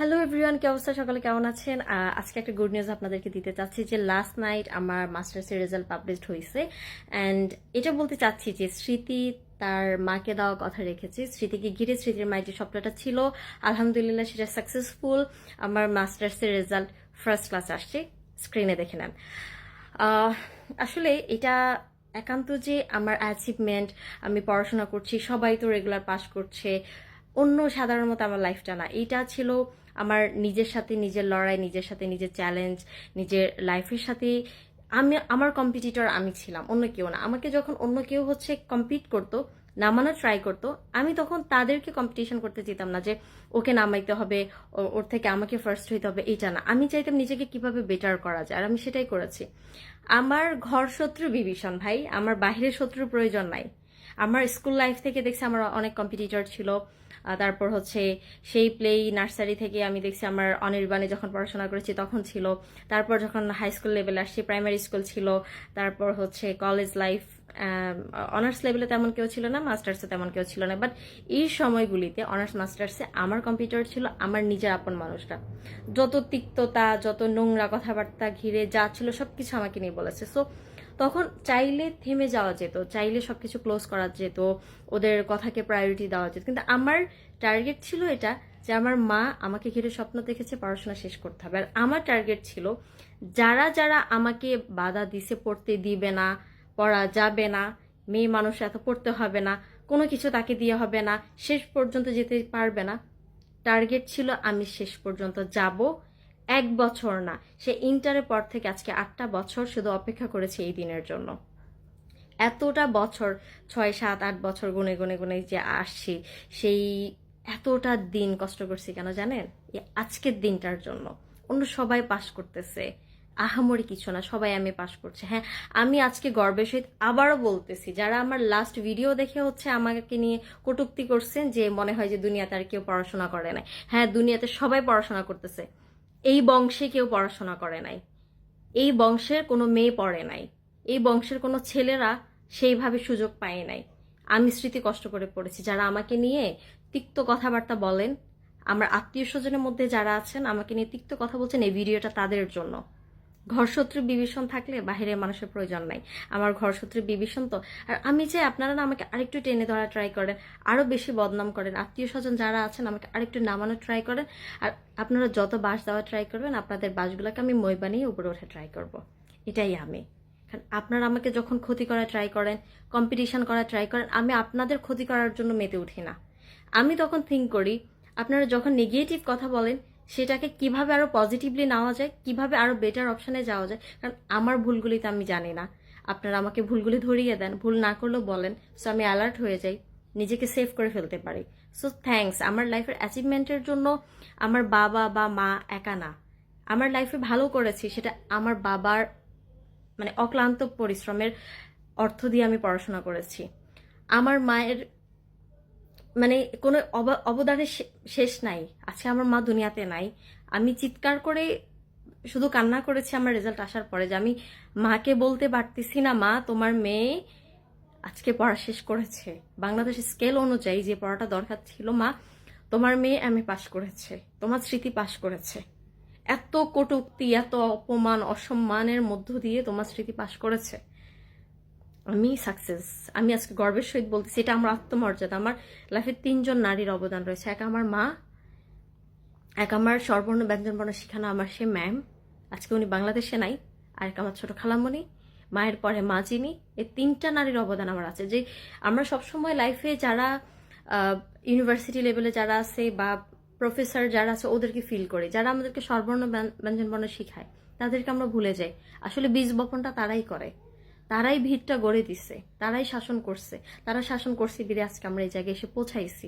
Hello everyone কি অবস্থা? সকালে কেমন আছেন? আজকে একটা গুড নিউজ আপনাদেরকে দিতে চাচ্ছি যে লাস্ট নাইট আমার মাস্টার্সের রেজাল্ট পাবলিশড হয়েছে অ্যান্ড এটা বলতে চাচ্ছি যে স্মৃতি তার মাকে দেওয়া কথা রেখেছে। স্মৃতিকে ঘিরে স্মৃতির মায়ের যে স্বপ্নটা ছিল, আলহামদুলিল্লাহ সেটা সাকসেসফুল আমার মাস্টার্সের রেজাল্ট ফার্স্ট ক্লাস আসছে। স্ক্রিনে দেখে নেন। আসলে এটা একান্ত যে আমার অ্যাচিভমেন্ট আমি পড়াশোনা করছি, সবাই তো রেগুলার পাস করছে। অন্য সাধারণ মতো আমার লাইফটা না। এটা ছিল আমার নিজের সাথে, নিজের লড়াই, নিজের সাথে, নিজের চ্যালেঞ্জ নিজের লাইফের সাথে আমি, আমার কম্পিটিটর আমি ছিলাম, অন্য কেউ না। আমাকে যখন অন্য কেউ হচ্ছে কম্পিট করতো নামানো ট্রাই করতো, আমি তখন তাদেরকে কম্পিটিশন করতে যেতাম না যে, ওকে নামাইতে হবে ওর থেকে আমাকে ফার্স্ট হইতে হবে। এটা না। আমি চাইতাম নিজেকে কীভাবে বেটার করা যায়, আর আমি সেটাই করেছি। আমার ঘর শত্রু বিভীষণ ভাই, আমার বাহিরের শত্রুর প্রয়োজন নাই। আমার স্কুল লাইফ থেকে দেখছি আমার অনেক কম্পিটিটর ছিল। তারপর হচ্ছে সেই প্লে নার্সারি থেকে আমি দেখছি আমার অনির্বাণে যখন পড়াশোনা করেছি তখন ছিল। তারপর যখন হাই স্কুল লেভেলে আসছি প্রাইমারি স্কুল ছিল। তারপর হচ্ছে কলেজ লাইফ অনার্স লেভেলে তেমন কেউ ছিল না মাস্টার্সে তেমন কেউ ছিল না। বাট এই সময়গুলিতে অনার্স মাস্টার্সে আমার কম্পিউটার ছিল, আমার নিজের আপন মানুষটা যত তিক্ততা, যত নোংরা কথাবার্তা, ঘিরে যা ছিল সবকিছু আমাকে নিয়ে বলেছে। সো তখন চাইলে থেমে যাওয়া যেত, চাইলে সবকিছু ক্লোজ করা যেত, ওদের কথাকে প্রায়োরিটি দেওয়া যেত। কিন্তু আমার টার্গেট ছিল এটা যে আমার মা আমাকে ঘিরে স্বপ্ন দেখেছে, পড়াশোনা শেষ করতে হবে। আর আমার টার্গেট ছিল যারা যারা আমাকে বাধা দিছে, পড়তে দিবে না, পড়া যাবে না, মেয়ে মানুষ এত পড়তে হবে না, কোনো কিছু তাকে দিয়ে হবে না, শেষ পর্যন্ত যেতে পারবে না টার্গেট ছিল আমি শেষ পর্যন্ত যাব এক বছর না, সে ইন্টারের পর থেকে আজকে আটটা বছর শুধু অপেক্ষা করেছে এই দিনের জন্য। এতটা বছর, ছয়, সাত, আট বছর গুনে গুনে গুনে যে আসছি, সেই এতটা দিন কষ্ট করছি কেন জানেন? আজকের দিনটার জন্য। অন্য সবাই পাশ করতেছে। আহামরি কিছু না, সবাই আমি পাশ করছে। হ্যাঁ আমি আজকে গর্বের সহিত আবারও বলতেছি, যারা আমার লাস্ট ভিডিও দেখে হচ্ছে আমাকে নিয়ে কটুক্তি করছেন যে মনে হয় যে দুনিয়াতে আর কেউ পড়াশোনা করে না হ্যাঁ দুনিয়াতে সবাই পড়াশোনা করতেছে। এই বংশে কেউ পড়াশোনা করে নাই। এই বংশের কোনো মেয়ে পড়ে নাই। এই বংশের কোনো ছেলেরা সেইভাবে সুযোগ পায় নাই। আমি স্মৃতি কষ্ট করে পড়েছি। যারা আমাকে নিয়ে তিক্ত কথাবার্তা বলেন, আমার আত্মীয় স্বজনের মধ্যে যারা আছেন, আমাকে নিয়ে তিক্ত কথা বলছেন এই ভিডিওটা তাদের জন্য। ঘরশত্রু বিভীষণ থাকলে বাহিরের মানুষের প্রয়োজন নাই। আমার ঘরশত্রু বিভীষণ তো। আর আমি চাই আপনারা না আমাকে আরেকটু টেনে ধরা ট্রাই করেন, আরও বেশি বদনাম করেন। আত্মীয় স্বজন যারা আছেন, আমাকে আরেকটু নামানো ট্রাই করেন। আর আপনারা যত বাস দেওয়া ট্রাই করবেন, আপনাদের বাসগুলোকে আমি মই বানিয়ে উপরে ওঠে ট্রাই করব। এটাই আমি। কারণ আপনারা আমাকে যখন ক্ষতি করা ট্রাই করেন কম্পিটিশন করা ট্রাই করেন, আমি আপনাদের ক্ষতি করার জন্য মেতে উঠি না। আমি তখন থিঙ্ক করি, আপনারা যখন নেগেটিভ কথা বলেন সেটাকে কীভাবে আরও পজিটিভলি নেওয়া যায়, কীভাবে আরও বেটার অপশানে যাওয়া যায়, কারণ আমার ভুলগুলি তো আমি জানি না। আপনারা আমাকে ভুলগুলি ধরিয়ে দেন, ভুল না করলেও বলেন। সো আমি অ্যালার্ট হয়ে যাই, নিজেকে সেভ করে ফেলতে পারি। সো থ্যাঙ্কস আমার লাইফের অ্যাচিভমেন্টের জন্য আমার বাবা বা মা একা না। আমার লাইফে ভালো করেছি, সেটা আমার বাবার মানে অক্লান্ত পরিশ্রমের অর্থ দিয়ে আমি পড়াশোনা করেছি। আমার মায়ের মানে কোনো অব- অবদানের শেষ নাই। আজকে আমার মা দুনিয়াতে নাই। আমি চিৎকার করে শুধু কান্না করেছি, আমার রেজাল্ট আসার পরে যে আমি মাকে বলতে পারতেছি না, মা, তোমার মেয়ে আজকে পড়া শেষ করেছে। বাংলাদেশের স্কেল অনুযায়ী যে পড়াটা দরকার ছিল, মা, তোমার মেয়ে আমি পাশ করেছে। তোমার স্মৃতি পাশ করেছে। এত কটুক্তি, এত অপমান, অসম্মানের মধ্য দিয়ে তোমার স্মৃতি পাশ করেছে। আমি সাকসেস আমি আজকে গর্বের সহিত বলতেছি, এটা আমার আত্মমর্যাদা, আমার লাইফে তিনজন নারীর অবদান রয়েছে, এক আমার মা, এক আমার স্বরবর্ণ, ব্যঞ্জনবর্ণ শেখানো আমার সে ম্যাম আজকে উনি বাংলাদেশে নাই আর এক আমার ছোট খালামণি, মায়ের পরে মা যিনি, এই তিনটা নারীর অবদান আমার আছে, যে আমরা সবসময় লাইফে যারা ইউনিভার্সিটি লেভেলে যারা আছে বা প্রফেসর যারা আছে, ওদেরকে ফিল করি, যারা আমাদেরকে স্বরবর্ণ ব্যঞ্জন- ব্যঞ্জনবর্ণ শেখায়, তাদেরকে আমরা ভুলে যাই, আসলে বীজ বপনটা তারাই করে। তারাই ভিড়টা গড়ে দিছে, তারাই শাসন করছে, তারা শাসন করছে, বিরে, আজকে আমরা এই জায়গায় এসে পৌঁছাইছি।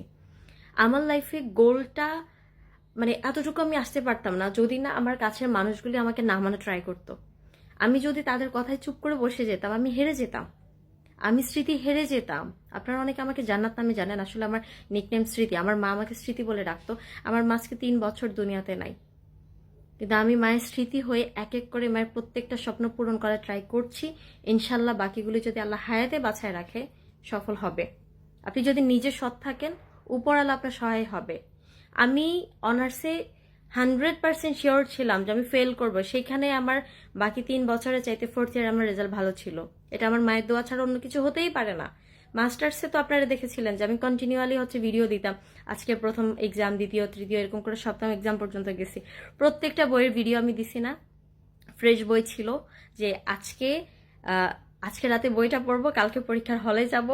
আমার লাইফে গোলটা মানে এতটুকু আমি আসতে পারতাম না, যদি না আমার কাছের মানুষগুলি আমাকে নামানো ট্রাই করতো। আমি যদি তাদের কথায় চুপ করে বসে যেতাম, আমি হেরে যেতাম। আমি স্মৃতি হেরে যেতাম। আপনারা অনেকে আমাকে জান্নাত নামে জানেন, আসলে আমার নিকনেম স্মৃতি, আমার মা আমাকে স্মৃতি বলে ডাকতো, আমার মা আজকে তিন বছর দুনিয়াতে নাই। কিন্তু আমি মায়ের স্মৃতি হয়ে এক এক করে মায়ের প্রত্যেকটা স্বপ্ন পূরণ করার ট্রাই করছি। ইনশাল্লাহ বাকিগুলি যদি আল্লাহ হায়াতে বাছায় রাখে, সফল হবে। আপনি যদি নিজে সৎ থাকেন উপরালা আপনার সহায় হবে। আমি অনার্সে হান্ড্রেড পার্সেন্ট শিওর ছিলাম যে আমি ফেল করব। সেইখানে আমার বাকি তিন বছরের চাইতে ফোর্থ ইয়ার আমার রেজাল্ট ভালো ছিল। এটা আমার মায়ের দোয়া ছাড়া অন্য কিছু হতেই পারে না। মাস্টার্সে তো আপনারা দেখেছিলেন যে আমি কন্টিনিউয়ালি হচ্ছে ভিডিও দিতাম। আজকে প্রথম এক্সাম দ্বিতীয়, তৃতীয়, এরকম করে সপ্তম এক্সাম পর্যন্ত গেছি। প্রত্যেকটা বইয়ের ভিডিও আমি দিছি না। ফ্রেশ বই ছিল যে আজকে আজকে রাতে বইটা পড়ব, কালকে পরীক্ষার হলে যাব।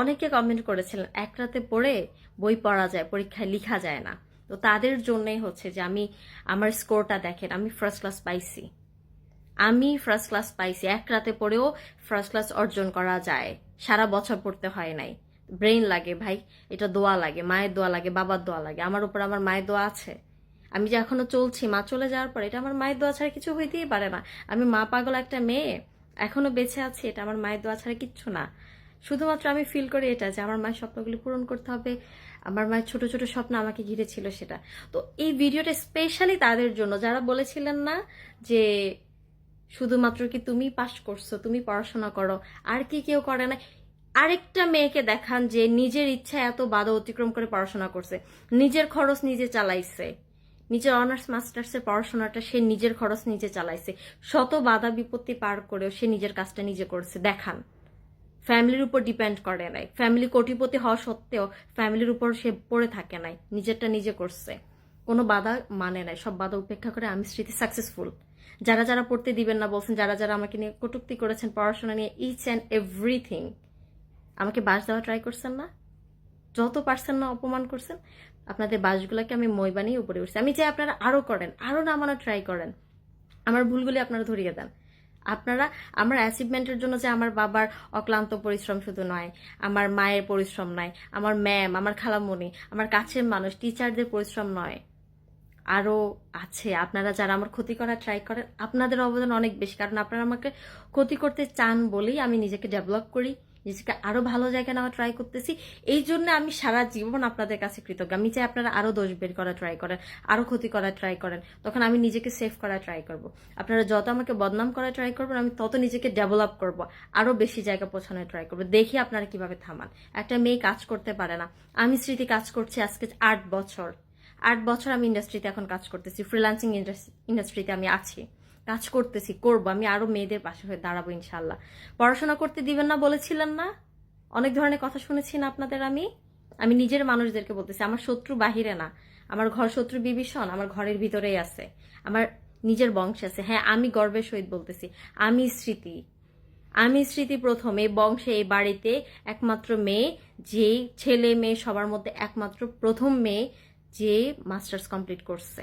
অনেকে কমেন্ট করেছিলেন, এক রাতে পড়ে বই পড়া যায়, পরীক্ষায় লিখা যায় না। তো তাদের জন্যই হচ্ছে যে আমি, আমার স্কোরটা দেখেন, আমি ফার্স্ট ক্লাস পাইছি। আমি ফার্স্ট ক্লাস পাইছি, এক রাতে পড়েও ফার্স্ট ক্লাস অর্জন করা যায়। সারা বছর পড়তে হয় নাই। ব্রেইন লাগে ভাই, এটা দোয়া লাগে, মায়ের দোয়া লাগে, বাবার দোয়া লাগে। আমার উপর আমার মায়ের দোয়া আছে। আমি যে এখনও চলছি, মা চলে যাওয়ার পর এটা আমার মায়ের দোয়া ছাড়া কিছু হইতেই পারে না। আমি মা পাগল একটা মেয়ে, এখনও বেঁচে আছি, এটা আমার মায়ের দোয়া ছাড়া কিচ্ছু না। শুধুমাত্র আমি ফিল করি এটা, যে আমার মায়ের স্বপ্নগুলি পূরণ করতে হবে। আমার মায়ের ছোট ছোট স্বপ্ন আমাকে ঘিরে ছিল সেটা। তো এই ভিডিওটা স্পেশালি তাদের জন্য, যারা বলেছিলেন না যে শুধুমাত্র কি তুমি পাস করছ, তুমি পড়াশোনা করো, আর কি কেউ করে না। আরেকটা মেয়েকে দেখান যে নিজের ইচ্ছা এত বাধা অতিক্রম করে পড়াশোনা করছে। নিজের খরচ নিজে চালাইছে। নিজের অনার্স মাস্টার্সের পড়াশোনাটা সে নিজের খরচ নিজে চালাইছে। শত বাধা বিপত্তি পার করেও সে নিজের কাজটা নিজে করছে। দেখান। ফ্যামিলির উপর ডিপেন্ড করে নাই। ফ্যামিলি কোটিপতি হওয়া সত্ত্বেও ফ্যামিলির উপর সে পড়ে থাকে নাই। নিজেরটা নিজে করছে। কোনো বাধা মানে নাই। সব বাধা উপেক্ষা করে আমি স্মৃতি সাকসেসফুল যারা যারা পড়তে দিবেন না বলছেন, যারা যারা আমাকে নিয়ে কটুক্তি করেছেন, পড়াশোনা নিয়ে ইচ অ্যান্ড এভরিথিং আমাকে বাস দেওয়া ট্রাই করছেন না? যত পারছেন না অপমান করছেন, আপনাদের বাসগুলোকে আমি মই বানিয়ে উপরে উঠছি। আমি চাই আপনারা আরও করেন আরও নামানোর ট্রাই করেন। আমার ভুলগুলি আপনারা ধরিয়ে দেন। আপনারা, আমার অ্যাচিভমেন্টের জন্য যে আমার বাবার অক্লান্ত পরিশ্রম শুধু নয়, আমার মায়ের পরিশ্রম নয়, আমার ম্যাম আমার খালামণি আমার কাছের মানুষ টিচারদের পরিশ্রম নয় আরও আছে। আপনারা যারা আমার ক্ষতি করার ট্রাই করেন, আপনাদের অবদান অনেক বেশি। কারণ আপনারা আমাকে ক্ষতি করতে চান বলেই আমি নিজেকে ডেভেলপ করি, নিজেকে আরও ভালো জায়গায় নেওয়া ট্রাই করতেছি। এই জন্য আমি সারা জীবন আপনাদের কাছে কৃতজ্ঞ। আমি চাই আপনারা আরও দোষ বের করা ট্রাই করেন, আরও ক্ষতি করার ট্রাই করেন। তখন আমি নিজেকে সেভ করা ট্রাই করব। আপনারা যত আমাকে বদনাম করা ট্রাই করবেন, আমি তত নিজেকে ডেভেলপ করব। আরও বেশি জায়গা পৌঁছানোর ট্রাই করব। দেখি আপনারা কীভাবে থামান। একটা মেয়ে কাজ করতে পারে না। আমি স্মৃতি কাজ করছি আজকে আট বছর। আট বছর আমি ইন্ডাস্ট্রিতে এখন কাজ করতেছি ফ্রিল্যান্সিং ইন্ডাস্ট্রিতে আমি আছি। কাজ করতেছি, করব, আমি আরও মেয়েদের পাশে হয়ে দাঁড়াবো ইনশাল্লাহ পড়াশোনা করতে দিবেন না বলেছিলেন না? অনেক ধরনের কথা শুনেছি না আপনাদের আমি? আমি নিজের মানুষদেরকে বলতেছি, আমার শত্রু বাহিরে না। আমার ঘর শত্রু বিভীষণ, আমার ঘরের ভিতরেই আছে। আমার নিজের বংশে আছে। হ্যাঁ আমি গর্বের সহিত বলতেছি, আমি স্মৃতি। আমি স্মৃতি প্রথম, এই বংশে, এই বাড়িতে একমাত্র মেয়ে যে ছেলে মেয়ে সবার মধ্যে একমাত্র প্রথম মেয়ে যে মাস্টার্স কমপ্লিট করছে।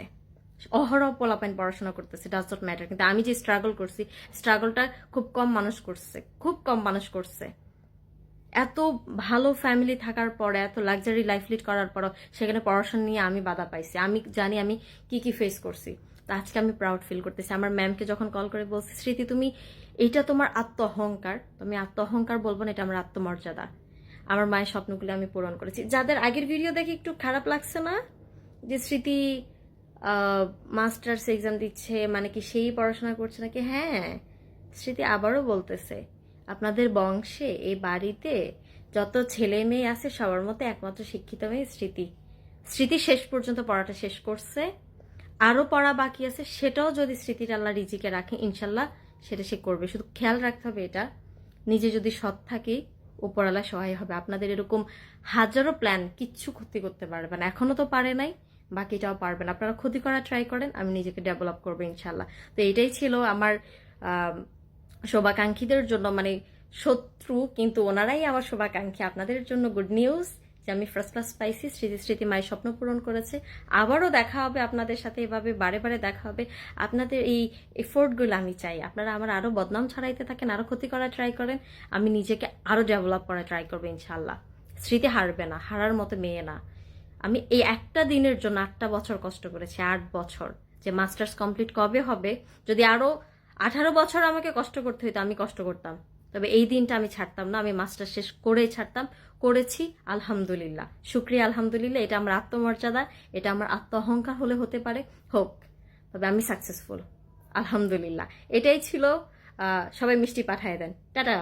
অহরহ পোলাপাইন পড়াশোনা করতেছে ডাজ নট ম্যাটার কিন্তু আমি যে স্ট্রাগল করছি স্ট্রাগলটা খুব কম মানুষ করছে, খুব কম মানুষ করছে। এত ভালো ফ্যামিলি থাকার পরে, এত লাক্সারি লাইফ লিড করার পরও সেখানে পড়াশোনা নিয়ে আমি বাধা পাইছি। আমি জানি আমি কি কি ফেস করছি। তো আজকে আমি প্রাউড ফিল করতেছি। আমার ম্যামকে যখন কল করে বলছি, স্মৃতি, তুমি এইটা তোমার আত্ম অহংকার তুমি আত্ম অহংকার বলব না, এটা আমার আত্মমর্যাদা। আমার মায়ের স্বপ্নগুলো আমি পূরণ করেছি। যাদের আগের ভিডিও দেখে একটু খারাপ লাগছে না? যে স্মৃতি মাস্টার্স এক্সাম দিচ্ছে মানে কি সেই পড়াশোনা করছে নাকি? হ্যাঁ স্মৃতি আবারও বলতেছে, আপনাদের বংশে এই বাড়িতে যত ছেলে মেয়ে আছে, সবার মধ্যে একমাত্র শিক্ষিত মেয়ে স্মৃতি। স্মৃতি শেষ পর্যন্ত পড়াটা শেষ করছে। আরও পড়া বাকি আছে, সেটাও যদি স্মৃতির আল্লাহ রিজিকে রাখে, ইনশাল্লাহ সেটা সে করবে। শুধু খেয়াল রাখতে হবে এটা। নিজে যদি সৎ থাকি উপরালা সহায় হবে। আপনাদের এরকম হাজারো প্ল্যান কিচ্ছু ক্ষতি করতে পারবে না। এখনও তো পারে নাই। বাকিটাও পারবেন। আপনারা ক্ষতি করার ট্রাই করেন, আমি নিজেকে ডেভেলপ করব ইনশাল্লাহ তো এটাই ছিল আমার শোভাকাঙ্ক্ষীদের জন্য মানে শত্রু, কিন্তু ওনারাই আমার শোভাকাঙ্ক্ষী। আপনাদের জন্য গুড নিউজ যে আমি ফার্স্ট ক্লাস পাইছি, স্মৃতি স্মৃতি মায়ের স্বপ্ন পূরণ করেছে। আবারও দেখা হবে আপনাদের সাথে, এভাবে বারে বারে দেখা হবে। আপনাদের এই এফোর্টগুলো আমি চাই। আপনারা আমার আরও বদনাম ছড়াইতে থাকেন, আরও ক্ষতি করার ট্রাই করেন, আমি নিজেকে আরও ডেভেলপ করার ট্রাই করব ইনশাল্লাহ স্মৃতি হারবে না, হারার মতো মেয়ে না। আমি এই একটা দিনের জন্য আটটা বছর কষ্ট করেছি, আট বছর। যে মাস্টার্স কমপ্লিট কবে হবে? যদি আরও আঠারো বছর আমাকে কষ্ট করতে হইতো, আমি কষ্ট করতাম। তবে এই দিনটা আমি ছাড়তাম না, আমি মাস্টার শেষ করেই ছাড়তাম। করেছি, আলহামদুলিল্লাহ। শুক্রিয়া, আলহামদুলিল্লাহ। এটা আমার আত্মমর্যাদা, এটা আমার আত্ম অহংকার হলে হতে পারে। হোক, তবে আমি সাকসেসফুল আলহামদুলিল্লাহ। এটাই ছিল সবাই মিষ্টি পাঠায় দেন। টাটা!